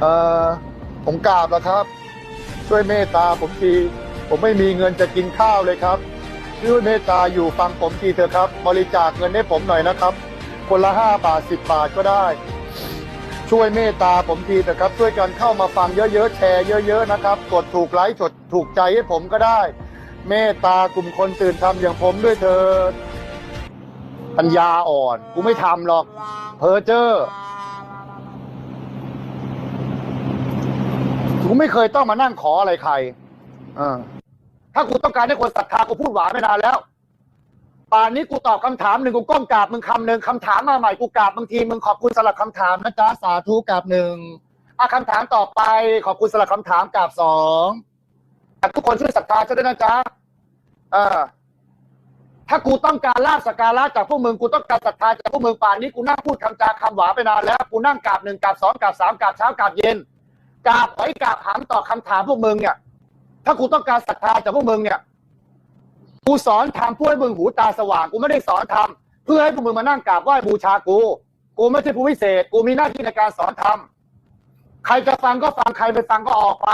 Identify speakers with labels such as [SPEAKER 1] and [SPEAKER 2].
[SPEAKER 1] เอ่อผมกราบแล้วครับ ช่วยเมตตาผมทีผมไม่มีเงินจะกินข้าวเลยครับ ช่วยเมตตาอยู่ฟังผมทีเถอะครับ บริจาคเงินให้ผมหน่อยนะครับ คนละห้าบาทสิบบาทก็ได้ ช่วยเมตตาผมทีเถอะครับ ช่วยกันเข้ามาฟังเยอะๆแชร์เยอะ ๆนะครับกดถูกไลค์กดถูกใจให้ผมก็ได้ เมตตากลุ่มคนตื่นทำอย่างผมด้วยเถิดปัญญาอ่อน กูไม่ทำหรอกเพอเจอร์ ไม่เคยต้องมานั่งขออะไรใครอถ้ากูต้องการให้คนศรัทธากูพูดหวานไม่นานแล้ว ป่านนี้กูตอบคำถามหนึ่งกูก้มกราบมึงคำหนึ่งคำถามมาใหม่กูกราบบางทีมึงขอบคุณสำหรับคำถามนะจ๊ะสาธุกราบหนึ่งอะคำถามต่อไป ขอบคุณสำหรับคำถามกราบสองแต่ทุกคนช่วยศรัทธาฉันด้นะจ๊ะเออถ้ากูต้องการลาบสการะจากพวกมึงกูต้องการศรัทธาจากพวกมึงป่านนี้กูนั่งพูดคำจาคำหวานไปนานแล้วกูนั่งกราบหนึ่งกราบสองกราบสามกราบเช้ากราบเย็น กราบหอยกาถามต่อบคำถามพวกมึงเนี่ย ถ้ากูต้องการศรัทธาจากพวกมึงเนี่ยกูสอนทำเพื่อให้มึงหูตาสว่างกูไม่ได้สอนทำเพื่อให้พวกมึงมานั่งกราบไหว้บูชากู กูไม่ใช่ผู้พิเศษ กูมีหน้าที่ในการสอนทำใครจะฟังก็ฟังใครไปฟังก็ออกไป